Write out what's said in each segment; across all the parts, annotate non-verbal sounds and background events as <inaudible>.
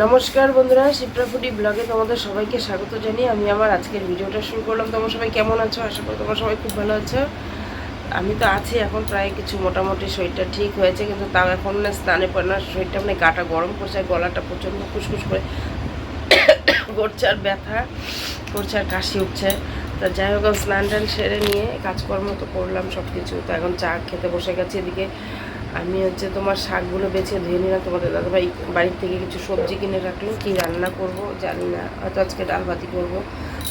নমস্কার বন্ধুরা শিপ্রাফুডি ব্লগে তোমাদের সবাইকে স্বাগত জানিয়ে আমি আমার আজকের ভিডিওটা শুরু করলাম। তোমরা সবাই কেমন আছো? আশা করি তোমরা সবাই খুব ভালো আছো। আমি তো আছি এখন প্রায় কিছু মোটামুটি শরীরটা ঠিক হয়েছে, কিন্তু তাও এখন না স্নানে পড়ে না, শরীরটা মানে গাটা গরম করছে গলাটা প্রচণ্ড খুসখুস করে করছে আর ব্যথা করছে আর কাশি উঠছে তা যাই হোক স্নান টান সেরে নিয়ে কাজকর্ম তো করলাম সব কিছু তো এখন চা খেতে বসে গেছি এদিকে। আমি হচ্ছে তোমার শাকগুলো বেছে ধুয়ে নিলাম। তোমাদের দাদাভাই বাড়ির থেকে কিছু সবজি কিনে রাখল। কি রান্না করব জানি না। হয়তো আজকে ডাল ভাতি করব।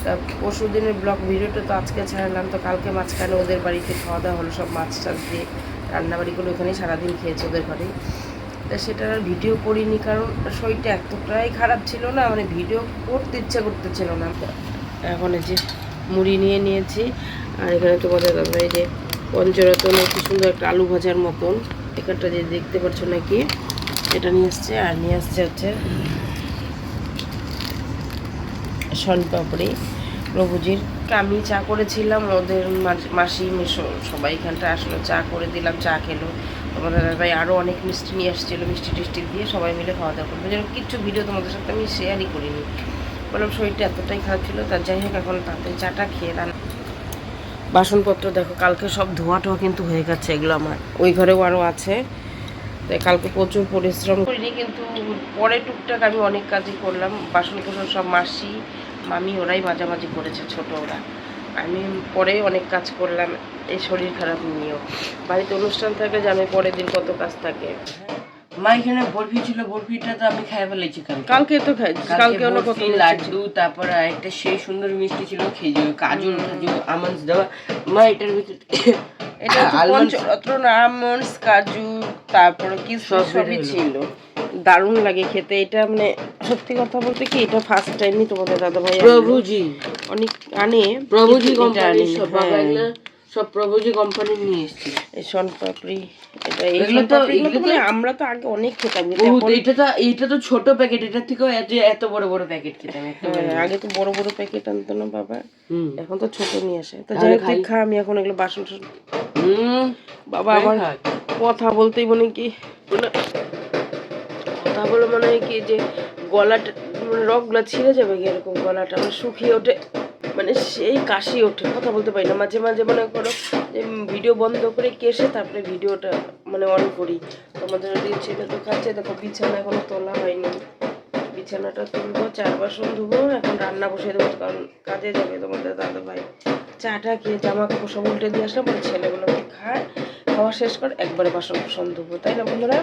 তা পরশু দিনের ব্লগ ভিডিওটা তো আজকে ছাড়লাম। তো কালকে মাঝখানে ওদের বাড়িতে খাওয়া দাওয়া হলো সব মাছ টাছ দিয়ে। রান্নাবাড়িগুলো ওখানেই সারাদিন খেয়েছে ওদের ঘরে। তা সেটার আর ভিডিও করিনি কারণ শরীরটা এতটাই খারাপ ছিল না। মানে ভিডিও করতে ইচ্ছা করতেছিল না। এখন এই যে মুড়ি নিয়ে নিয়েছি। আর এখানে তোমাদের দাদা এই যে পঞ্চরত্ন, কি সুন্দর একটা আলু ভাজার মতন। এখানটা যে দেখতে পাচ্ছ নাকি, এটা নিয়ে আসছে, আর নিয়ে আসছে হচ্ছে শনপাপড়ি প্রভুজির। আমি চা করেছিলাম, ওদের মাসি, মিশো, সবাই এখানটা আসলো, চা করে দিলাম, চা খেলো। তোমাদের ভাই আরও অনেক মিষ্টি নিয়ে আসছিল, মিষ্টি টিষ্টি দিয়ে সবাই মিলে খাওয়া দাওয়া করব যেন কিচ্ছু ভিডিও তোমাদের সাথে আমি শেয়ারই করিনি। বললাম শরীরটা এতটাই খারাপ ছিল তার যাই হোক, এখন তাড়াতাড়ি চাটা খেয়ে রান্না বাসনপত্র দেখো, কালকে সব ধোয়া টোয়া কিন্তু হয়ে গেছে এগুলো আমার। ওই ঘরেও আরও আছে। তাই কালকে প্রচুর পরিশ্রম করিনি, কিন্তু পরে টুকটাক আমি অনেক কাজই করলাম। বাসন কোসন সব মাসি, মামি ওরাই মাঝামাঝি করেছে, ছোট ওরা। আমি পরে অনেক কাজ করলাম, এই শরীর খারাপ নিয়েও। বাড়িতে অনুষ্ঠান থাকলে জানো পরের দিন কত কাজ থাকে। মা এখানে বরফি ছিল বরফিটা তো আমি খাই ফেলেছি কালকে। কালকে তো খাই কালকে অন্য কত। লাড্ডু তারপর একটা সেই সুন্দর মিষ্টি ছিল খেজুর কাজু আমন্ডস দেওয়া। মা এটার ভিতরে <coughs> এটা পঞ্চরত্ন আমন্ডস কাজু তারপরে কি সবই ছিল। দারুণ লাগে খেতে। এটা মানে সত্যি কথা বলতে কি এটা ফার্স্ট টাইমই তোমাদের দাদা ভাই প্রভুজি। অনেক আনে প্রভুজি কোম্পানি সব বাবা সব প্রভুজি কোম্পানি নিয়ে এসেছি। এই শন পাপড়ি এটা এগুলো তো- এগুলো তো- মানে আমরা তো আগে অনেক খেতাম এটা তো এটা তো ছোট প্যাকেট এটার থেকেও এত এত বড় বড় প্যাকেট খেতাম হ্যাঁ। আগে তো বড় বড় প্যাকেট আনতো না বাবা এখন তো ছোট নিয়ে আসে। তো যাই হোক খা আমি এখন এগুলো বাসন টাসন হুম বাবা আমার। কথা বলতেই মনে কি কথা বলে মনে হয় কি যে গলাটা মানে রগগুলা ছিঁড়ে যাবে কি এরকম গলাটা মানে শুকিয়ে ওঠে। মানে সেই কাশি ওঠে, কথা বলতে পারি না। মাঝে মাঝে মনে করো যে ভিডিও বন্ধ করে কেসে তারপরে ভিডিওটা মানে অন করি। তোমাদের ছেলে তো খাচ্ছে, দেখো বিছানা এখনও তোলা হয়নি। বিছানাটা তুলবো, চার বাসন ধুবো, এখন রান্না বসিয়ে দেবো, কারণ কাজে যাবে তোমাদের দাদা ভাই চাটা খেয়ে জামা কাপড় সব উল্টে দিয়ে আসলাম ছেলেগুলোকে খায় খাওয়া শেষ করে, একবারে বাসন বাসন ধুবো, তাই না বন্ধুরা?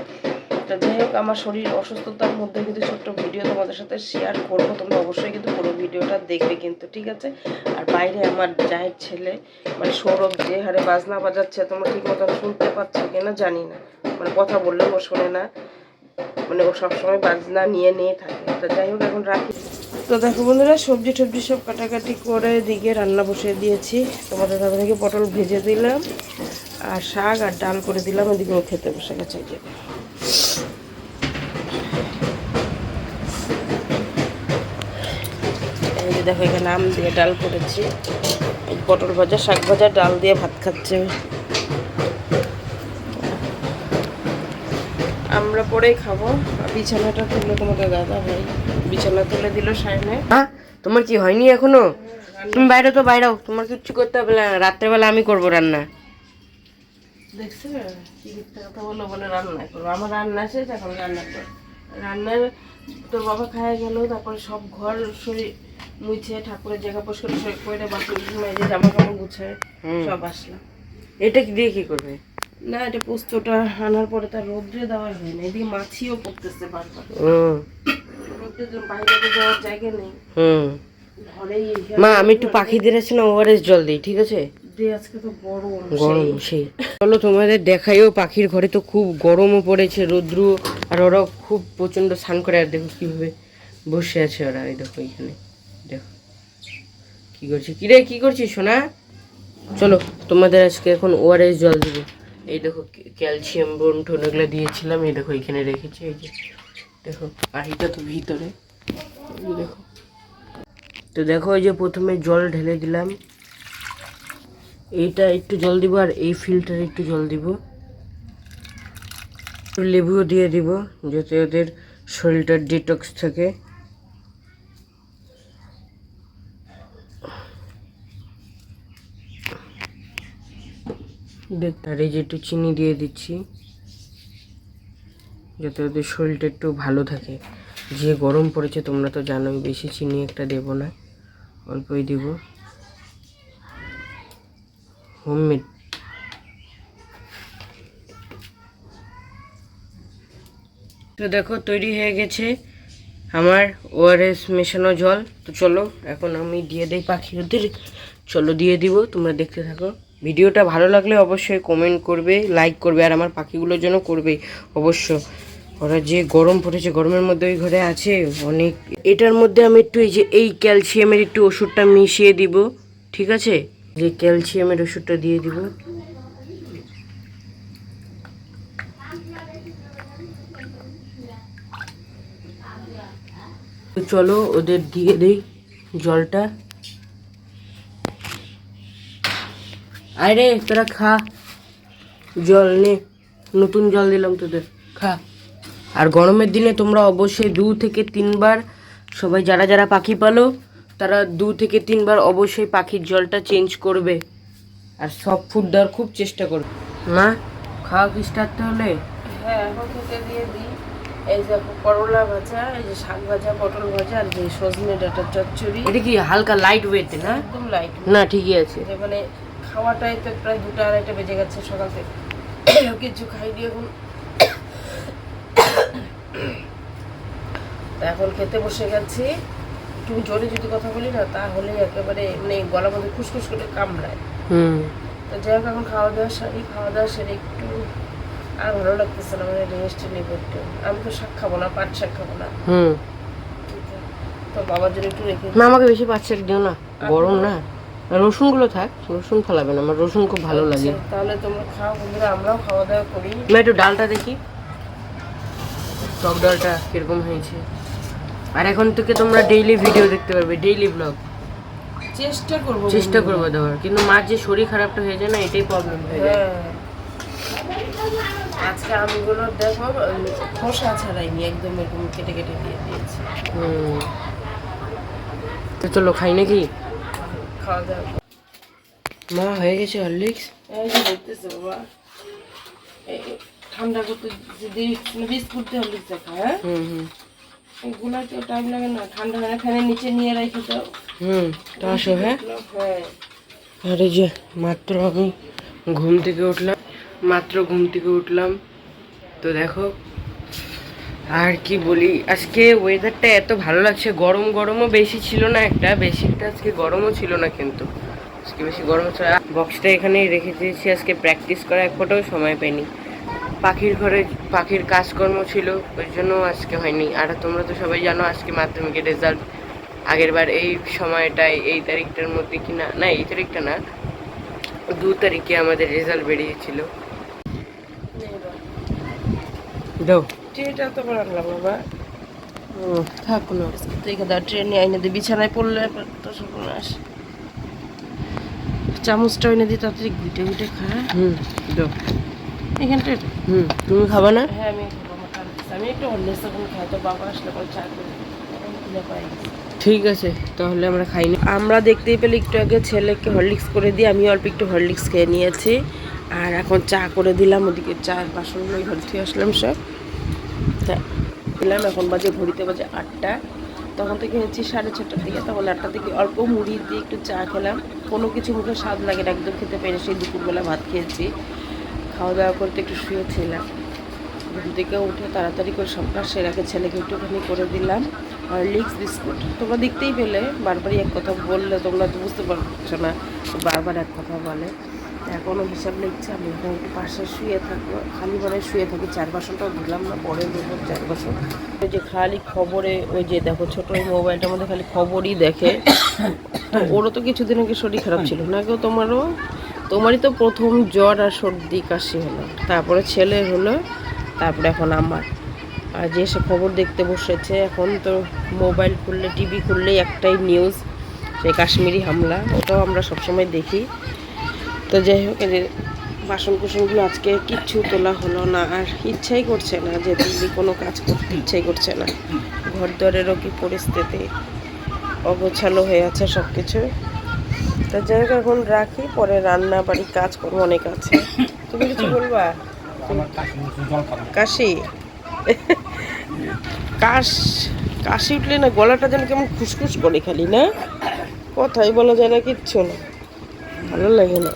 তা যাই হোক, আমার শরীর অসুস্থতার মধ্যে কিন্তু ছোট্ট ভিডিও তোমাদের সাথে শেয়ার করব। তোমরা অবশ্যই কিন্তু পুরো ভিডিওটা দেখবে কিন্তু, ঠিক আছে? আর বাইরে আমার জায়ের ছেলে মানে সৌরভ যে হারে বাজনা বাজাচ্ছে, তোমরা ঠিক মতন শুনতে পাচ্ছ কিনা জানি না। মানে কথা বললেও ও শোনে না। মানে ও সবসময় বাজনা নিয়ে নিয়ে থাকে। তো যাই হোক, এখন রাখি। তো দেখো বন্ধুরা, সবজি টবজি সব কাটাকাটি করে দিকে রান্না বসিয়ে দিয়েছি। তোমাদের দাদা থেকে পটল ভেজে দিলাম। আর শাক আর ডাল করে দিলাম। ওদিকেও খেতে বসে গেছে এই যে। এই যে দেখো এখানে আম দিয়ে ডাল করেছি। পটল ভাজা শাক ভাজা ডাল দিয়ে ভাত খাচ্ছে। আমরা পরেই খাব। বিছানাটা তুললো তোমাদের দাদা ভাই বিছানা তুলে দিল সাইনে হ্যাঁ? তোমার কি হয়নি এখনও? তুমি বাইরে তো বাইরেও তোমার কিচ্ছু করতে হবে না। রাত্রেবেলা আমি করব রান্না। দেখছে? কি কথা বলল বলে রান্না করব। আমার রান্না শেষ এখন রান্না কর। রান্নার তোর বাবা খায় গেল তারপরে সব ঘর শরীর মুছে ঠাকুরের জায়গা পরিষ্কার করে বাসন মেজে জামা কাপড় গুছায় সব আসলাম। এটা কি দিয়ে কি করবে? না এটা পোস্তটা আনার পরে তার রোদ্রে দেওয়া হয় না এদিকে মাছিও পড়তেছে বারবার। রোদ্রে বাইরে যাওয়ার জায়গা নেই। হুম। মা আমি একটু পাখিদের আছে না ওআরএস জল দিই ঠিক আছে? তো গরম সেই। চলো তোমাদের দেখাইও পাখির ঘরে তো খুব গরমও পড়েছে রৌদ্র আর ওরাও খুব প্রচণ্ড স্নান করে আর দেখো কীভাবে বসে আছে ওরা এই দেখো এখানে। কি করছি কি রে কি করছিস, সোনা? চলো, তোমাদের আজকে এখন ওআরএস জল দেবো। এই দেখো ক্যালসিয়াম বোন টোন এগুলো দিয়েছিলাম। এই দেখো, এখানে রেখেছি, এই যে। দেখো আর এটা তো ভিতরে। দেখো। তো দেখো, এই যে প্রথমে জল ঢেলে দিলাম। এইটা একটু জল দিব আর এই ফিল্টারে একটু জল দিব। লেবুও দিয়ে দিব, যাতে ওদের শরীরটা ডিটক্স থাকে। দেখ এই যে একটু চিনি দিয়ে দিচ্ছি, যাতে ওদের শরীরটা একটু ভালো থাকে। যে গরম পড়েছে, তোমরা তো জানোই, বেশি চিনি একটা দেবো না, অল্পই দিব। হোমমেড। তো দেখো, তৈরি হয়ে গেছে আমার ওআরএস মেশানো জল। তো চলো, এখন আমি দিয়ে দিই পাখি ওদের চলো, দিয়ে দিব, তোমরা দেখতে থাকো। ভিডিওটা ভালো লাগলে অবশ্যই কমেন্ট করবে লাইক করবে, আর আমার পাখিগুলোর জন্য করবে অবশ্য ওরা যে গরম পড়েছে, গরমের মধ্যে ওই ঘরে আছে, অনেক এটার মধ্যে আমি একটু এই যে এই ক্যালসিয়ামের একটু ওষুধটা মিশিয়ে দিব, ঠিক আছে? যে ক্যালসিয়ামের ওষুধটা দিয়ে দিব। চলো ওদের দিয়ে দেই জলটা। আরে তোরা খা। জল নে। নতুন জল দিলাম তোদের। খা। আর গরমের দিনে তোমরা অবশ্যই দু থেকে তিনবার সবাই যারা যারা পাখি পালো তারা দু থেকে তিনবার অবশ্যই পাখির জলটা চেঞ্জ করবে। আর সব ফুড দেওয়ার খুব চেষ্টা করবে। মা খাওয়া কি স্টার্ট তাহলে? হ্যাঁ এখন খেতে দিয়ে দিই। এই যে করলা ভাজা এই যে শাক ভাজা পটল ভাজা আর যে সজনে ডাঁটার চচ্চড়ি। এটা কি হালকা লাইট ওয়েট না? একদম লাইট না ঠিকই আছে। মানে খাওয়াটাই তো প্রায় দুটো আড়াইটা বেজে গেছে সকাল থেকে। কিছু খাইনি এখন। তা এখন খেতে বসে গেছি। একটু জোরে যদি কথা বলি না তাহলে একেবারে মানে গলা মধ্যে খুসখুস করে কামড়ায়। হুম। তো যাই হোক এখন খাওয়া দাওয়া সারি খাওয়া দাওয়া সেরে একটু আর ভালো লাগতেছে না মানে রেস্ট নেব একটু। আমি তো শাক খাব না পাট শাক খাব না। হুম। তো বাবার জন্য একটু রেখে না আমাকে বেশি পাট শাক দিও না গরম না। রসুনগুলো থাক রসুন ফেলাবে না আমার রসুন খুব ভালো লাগে। আচ্ছা, তাহলে তোমরা খাও বন্ধুরা আমরাও খাওয়া দাওয়া করি। আমি একটু ডালটা দেখি। টক ডালটা কীরকম হয়েছে। আর এখন থেকে তোমরা ডেইলি ভিডিও দেখতে পারবে ডেইলি ব্লগ চেষ্টা করব চেষ্টা করব দেওয়ার কিন্তু মার যে শরীর খারাপটা হয়ে যায় না এটাই প্রবলেম হয়ে যায়। হ্যাঁ। আজকে আমগুলো দেখো খোসা ছাড়াইনি একদম এরকম কেটে কেটে দিয়ে দিয়েছি। হুম। তো চলো খাই নাকি? খাওয়া দাওয়া মা হয়ে গেছে হরলিক্স? দেখতেছে বাবা। ঠান্ডা করতে যদি বিস্কুট দিয়ে হলে দেখা হ্যাঁ? হুম হুম। এগুলা কেউ টাইম লাগে না। ঠান্ডা হয় না ফ্যানের নিচে নিয়ে রেখে দাও। হুম তো আসো হ্যাঁ? হ্যাঁ। আরে যে মাত্র আমি ঘুম থেকে উঠলাম। মাত্র ঘুম থেকে উঠলাম। তো দেখো আর কি বলি, আজকে ওয়েদারটা এত ভালো লাগছে, গরম গরমও বেশি ছিল না একটা বেশি একটা আজকে গরমও ছিল না কিন্তু। আজকে বেশি গরম ছিল বক্সটা এখানেই রেখে দিয়েছি, আজকে প্র্যাকটিস করা এক ফোটাও সময় পাইনি। পাখির ঘরে, পাখির কাজকর্ম ছিল, ওই জন্য আজকে হয়নি। আর তোমরা তো সবাই জানো, আজকে মাধ্যমিকের রেজাল্ট আগের বার এই সময়টায়, এই তারিখটার মধ্যে কি না না, এই তারিখটা না, দু তারিখে আমাদের রেজাল্ট বেরিয়েছিল। দাও। ট্রেটা তো করে আনলাম বাবা। থাক না দেখে দাও ট্রেনে আইনে দিয়ে বিছানায় পড়লে তো সর্বনাশ চামচটা এনে দিই তাড়াতাড়ি ঘুটে ঘুটে খা। হুম এখানটা হুম তুমি খাবা না? হ্যাঁ আমি আমি একটু অন্য এখন খাই তো বাবা আসলে পরে চা পাই ঠিক আছে তাহলে আমরা খাইনি আমরা দেখতেই পেলে একটু আগে ছেলেকে হরলিক্স করে দিয়ে আমি অল্প একটু হরলিক্স খেয়ে নিয়েছি। আর এখন চা করে দিলাম ওদিকে চা বাসনগুলো ঘর থেকে আসলাম সব। দিলাম এখন বাজে ঘড়িতে বাজে আটটা। তখন থেকে হচ্ছে সাড়ে ছটার দিকে। তখন আটটা থেকে অল্প মুড়ি দিয়ে একটু চা খেলাম। কোনো কিছু মুখে স্বাদ লাগে না, একদম খেতে পেরে সেই দুপুরবেলা ভাত খেয়েছি। খাওয়া দাওয়া করতে একটু শুয়েছিলাম। ঘুম থেকে উঠে তাড়াতাড়ি করে সব কাজ সেরাকে ছেলেকে একটুখানি করে দিলাম। আর লিক্স বিস্কুট। তোমরা দেখতেই পেলে, বারবারই এক কথা বললে, তোমরা তো বুঝতে পারছ না, বারবার এক কথা বলে। এখনও হিসাব লিখছে, আমি এখন একটু পাশে শুয়ে থাকব। খালি মানে শুয়ে থাকি, চার বাসনটাও দিলাম না, পরে দেবো চার বাসন। ওই যে খালি খবরে, ওই যে দেখো ছোটো ওই মোবাইলটার মধ্যে খালি খবরই দেখে। ওরও তো কিছুদিন আগে শরীর খারাপ ছিল। না কেউ তোমারও? তোমারই তো প্রথম জ্বর আর সর্দি, কাশি হলো। তারপরে ছেলে হলো, তারপরে এখন আমার। আর যে সে খবর দেখতে বসেছে, এখন তো মোবাইল খুললে, টিভি খুললেই একটাই নিউজ সেই কাশ্মীরি হামলা। ওটাও আমরা সবসময় দেখি। তো যাই হোক যে বাসন কুসনগুলো আজকে কিচ্ছু তোলা হলো না আর ইচ্ছাই করছে না যে দিল্লি কোনো কাজ করতে ইচ্ছাই করছে না। ঘর দরেরও কি পরিস্থিতি অগোছালো হয়ে আছে সব কিছু তা যাই হোক এখন রাখি পরে রান্না বাড়ি কাজ করব অনেক আছে। তুমি কিছু বলবা? কাশি? কাশ কাশি উঠলে না গলাটা যেন কেমন খুসখুস করে খালি না? কথাই বলা যায় না কিচ্ছু না। ভালো লাগে না।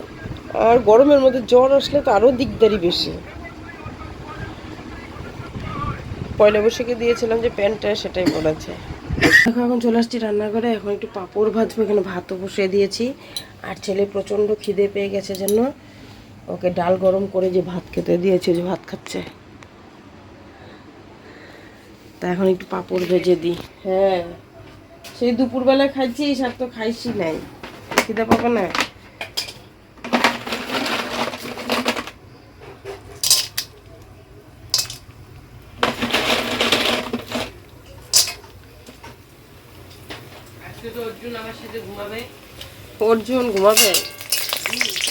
আর গরমের মধ্যে জ্বর আসলে তো আরও দিকদারি বেশি। পয়লা বৈশাখে দিয়েছিলাম যে প্যান্টটা, সেটাই পড়েছে দেখো, এখন চলে আসছি রান্নাঘরে, এখন একটু পাঁপড় ভাজবো, এখানে ভাতও বসিয়ে দিয়েছি। আর ছেলে প্রচণ্ড খিদে পেয়ে গেছে জন্য ওকে ডাল গরম করে যে ভাত খেতে দিয়েছে, যে ভাত খাচ্ছে। তা এখন একটু পাঁপড় ভেজে দিই। হ্যাঁ সেই দুপুরবেলায় খাইছিস, আর তো খাইছি নাই। খিদে পাবে না? অর্জুন ঘুমাবে।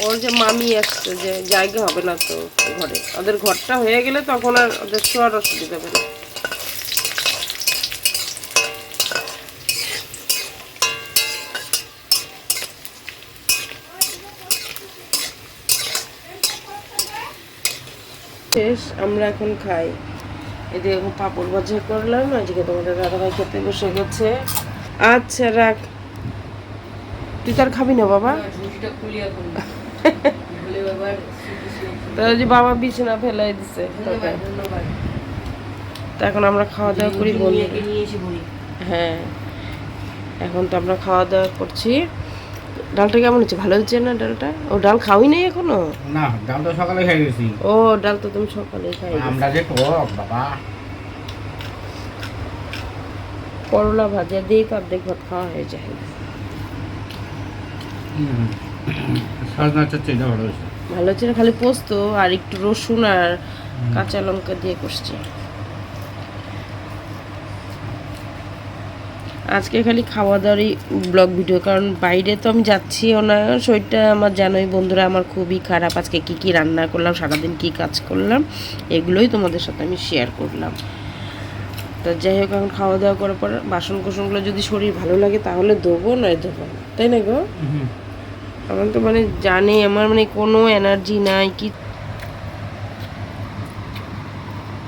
ওর যে মামি আসছে, যে জায়গা হবে না তো ঘরে। ওদের ঘরটা হয়ে গেলে তখন আর ওদের শোয়ার অসুবিধা হবে না। শেষ, আমরা এখন খাই। এদিকে এখন পাপড় ভাজা করলাম, আজকে তোমাদের দাদাভাই খেতে বসে গেছে। আচ্ছা রাখ। তুই তার খাবি না বাবা। যে বাবা বিছানা ফেলাই দিছে ধন্যবাদ ধন্যবাদ। তা এখন আমরা খাওয়া দাওয়া করি হ্যাঁ। এখন তো আমরা খাওয়া দাওয়া করছি। ডালটা কেমন হচ্ছে? ভালো হচ্ছে না ডালটা? ও ডাল খাওয়াই নাই এখনও? না ডাল তো সকালে খাই গেছি। ও ডাল তো তুমি সকালে খাই আমরা যে টক বাবা। করলা ভাজা দিয়ে তো অর্ধেক ভাত খাওয়া হয়ে যায় ভালো হচ্ছে না খালি পোস্ত আর একটু রসুন আর কাঁচা লঙ্কা দিয়ে করছি আজকে খালি খাওয়া দাওয়ারই ব্লগ ভিডিও কারণ বাইরে তো আমি যাচ্ছিও না শরীরটা আমার জানোই বন্ধুরা আমার খুবই খারাপ। আজকে কি কি রান্না করলাম সারাদিন কি কাজ করলাম এগুলোই তোমাদের সাথে আমি শেয়ার করলাম। তো যাই হোক এখন খাওয়া দাওয়া করার পর বাসন কোসনগুলো যদি শরীর ভালো লাগে তাহলে দেবো নয় দেবো তাই না গো? আমার তো মানে জানে আমার মানে কোনো এনার্জি নাই কি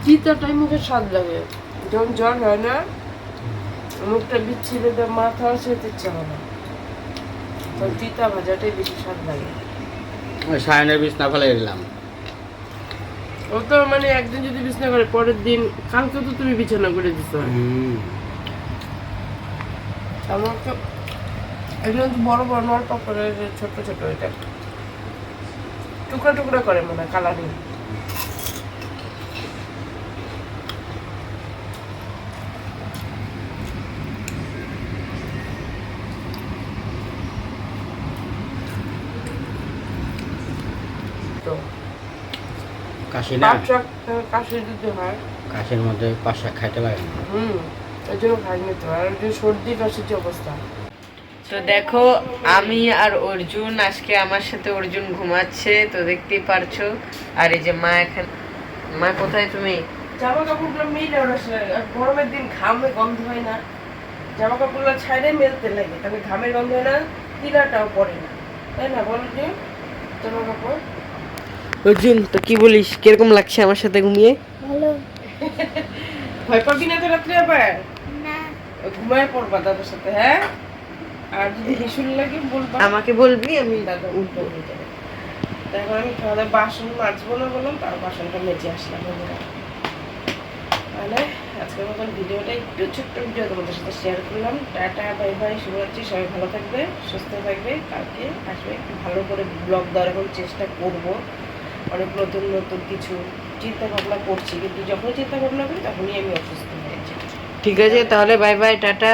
চিতাটাই মুখে স্বাদ লাগে। যখন জ্বর হয় না মুখটা বিচ্ছিরে মাথা সেতে ইচ্ছা হয় না। তো তিতা ভাজাটাই বেশি স্বাদ লাগে। সায়নের বিছনা ফেলে দিলাম। ও তো মানে একদিন যদি বিছানা করে পরের দিন কালকে তো তুমি বিছানা করে দিছো। আমার তো এগুলো তো বড় বড় নল পকড়ে ছোট ছোট এটা। টুকরা টুকরা করে মনে হয় কালারিং তো কাশি না কাশি দিতে হয়। কাশির মধ্যে পাঁচ শাক খাইতে লাগে হুম এই জন্য খাই নিতে আর সর্দি কাশির যে অবস্থা। তো দেখো আমি আর অর্জুন আজকে আমার সাথে অর্জুন ঘুমাচ্ছে তো দেখতেই পারছ। আর এই যে মা এখানে মা কোথায় তুমি? জামা কাপড়গুলো মেলে ওরা গরমের দিন ঘামে গন্ধ হয় না। জামা কাপড়গুলো ছাইড়ে মেলতে লাগে তাহলে ঘামের গন্ধ হয় না তিলাটাও পড়ে না। তাই না বলো যে জামা কাপড় অর্জুন তো কি বলিস? কীরকম লাগছে আমার সাথে ঘুমিয়ে? ভালো। ভয় পাবি না তো রাত্রে আবার? ঘুমায় পড়বা দাদার সাথে হ্যাঁ? আর যদি হিসুল লাগে বলবা। আমাকে বলবি আমি দাদা যাবে। তারপর আমি খাওয়া দাওয়া বাসন মাজবো না বললাম তার বাসনটা মেজে আসলাম বন্ধুরা। তাহলে আজকের মতন ভিডিওটা একটু ছোট্ট ভিডিও তোমাদের সাথে শেয়ার করলাম। টাটা বাই বাই শুভরাত্রি সবাই ভালো থাকবে সুস্থ থাকবে। কালকে আসবে একটু ভালো করে ব্লগ দেওয়ার এখন চেষ্টা করব। অনেক নতুন নতুন কিছু চিন্তা ভাবনা করছি কিন্তু যখন চিন্তা ভাবনা করি তখনই আমি অসুস্থ হয়ে যাই ঠিক আছে তাহলে বাই বাই টাটা।